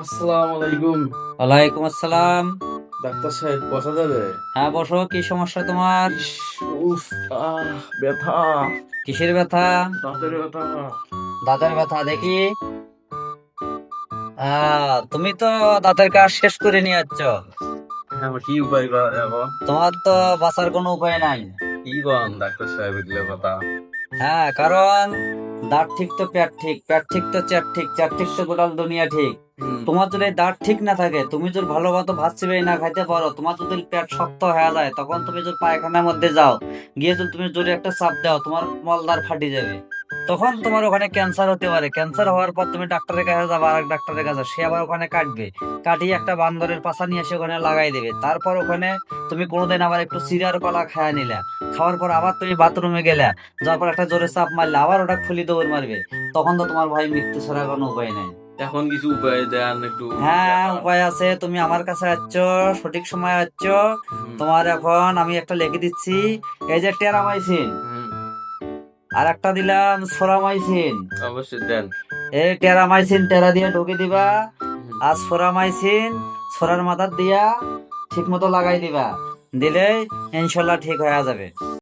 আসসালামু আলাইকুম। ওয়ালাইকুম আসসালাম। ডাক্তার সাহেব বসা যাবে? হ্যাঁ বসো কি সমস্যা তোমার? উফ আহ ব্যথা। কিসের ব্যথা? দাঁতের ব্যথা। দাঁতের ব্যথা দেখি। আহ, তুমি তো দাঁতের কাজ শেষ করে নিয়ে যাচ্ছ। হ্যাঁ কি উপায় তোমার তো বাঁচার কোনো উপায় নাই। কি কন ডাক্তার সাহেব কথা? হ্যাঁ কারণ দাঁত ঠিক তো পেট ঠিক প্যাট ঠিক তো চ্যাট ঠিক চ্যাট ঠিক তো গোটাল দুনিয়া ঠিক। তোমার যদি দাঁত ঠিক না থাকে তুমি যদি ভালো মতো ভাত চিবে না খাইতে পারো তোমার যদি পেট শক্ত হয়ে যায় তখন তুমি যদি পায়খানার মধ্যে যাও গিয়ে যদি তুমি যদি একটা চাপ দাও তোমার মলদার ফাটি যাবে। তখন তোমার ওখানে ক্যান্সার হতে পারে। ক্যান্সার হওয়ার পর তুমি ডাক্তারের কাছে যাবে আর ডাক্তারের কাছে। সে আবার ওখানে কাটবে। কাটিয়ে একটা বান্দরের পাশা নিয়ে এসে ওখানে লাগাই দেবে। তারপর ওখানে তুমি কোনোদিন আবার একটু সিরিয়ার কলা খায়া নিলে। খাওয়ার পর আবার তুমি বাথরুমে গেলে যাওয়ার পর একটা জোরে চাপ মারলে আবার ওটা খুলি দৌড় মারবে। তখন তো তোমার ভাই মৃত্যু ছাড়া কোনো উপায় নাই। এখন কিছু উপায় দেন একটু। হ্যাঁ উপায় আছে। তুমি আমার কাছে আসছ সঠিক সময় আসছ তোমার এখন আমি একটা লিখে দিচ্ছি। এই যে টেরামাইসিন। আর একটা দিলাম সোরামাইসিন। অবশ্যই দেন। এই টেরামাইসিন টেরা দিয়ে ঢুকে দিবা। আর সোরামাইসিন সোরার মাথার দিয়া ঠিক মতো লাগাই দিবা। দিলে ইনশাল্লাহ ঠিক হয়ে যাবে।